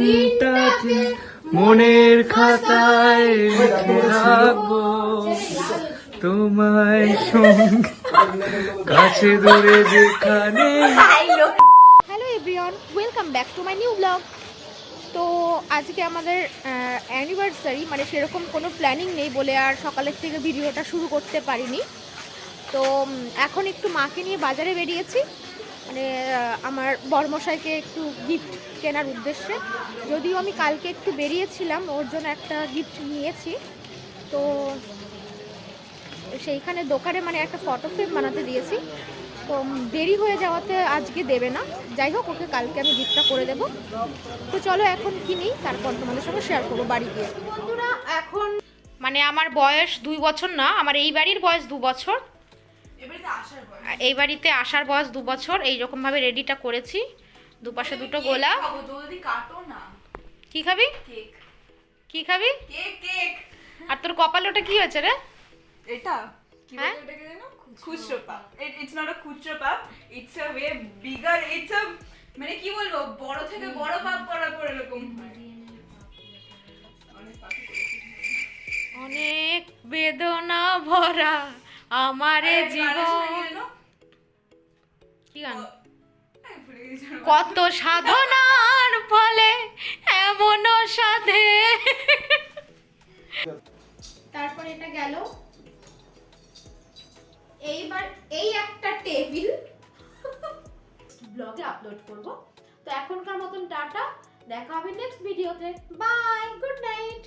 মনটাকে মনের খাতায় লিখে রাখব। তোমায় সঙ্গে কাছে দূরে যেখানে hello everyone welcome back to my new blog তো আজকে আমাদের অ্যানিভার্সারি মানে সেরকম কোনো প্ল্যানিং নেই বলে আর সকালের থেকে ভিডিওটা শুরু করতে পারিনি। তো এখন একটু মাকে নিয়ে বাজারে বেরিয়েছি। মানে আমার বর্মশাইকে একটু গিফট কেনার উদ্দেশ্যে। যদিও আমি কালকে একটু বেরিয়েছিলাম ওর জন্য একটা গিফট নিয়েছি। তো সেইখানে দোকানে মানে একটা ফটো ফ্রেম বানাতে দিয়েছি। তো দেরি হয়ে যাওয়াতে আজকে দেবে না। যাই হোক ওকে কালকে আমি গিফটটা করে দেবো। তো চলো এখন কিনি তারপর তোমাদের সঙ্গে শেয়ার করব বাড়ি গিয়ে। বন্ধুরা এখন মানে আমার বয়স দুই বছর না আমার এই বাড়ির বয়স দু বছর। এই বাড়িতে আসার বয়স দু বছর এইরকমভাবে রেডিটা করেছি। দুপাশে দুটো গোলা জলদি কাটো না। কি খাবি? কি খাবি? Cake cake. আর তোর কপালে ওটা কি হয়েছে রে? এটা? হ্যাঁ? খুচরো পাপ ইটস নট আ খুচরো পাপ it's a way bigger it's a মানে কি বলব বড় থেকে বড় পাপ করার পর এরকম অনেক বেদনা ভরা আমারে জীবন? কি গান। কত সাধনার ফলে এমন সাধে। তারপর এটা গেল। এইবার এই একটা টেবিল। ব্লগে আপলোড করব। তো এখনকার মতন টাটা। দেখা হবে নেক্সট ভিডিওতে বাই গুড নাইট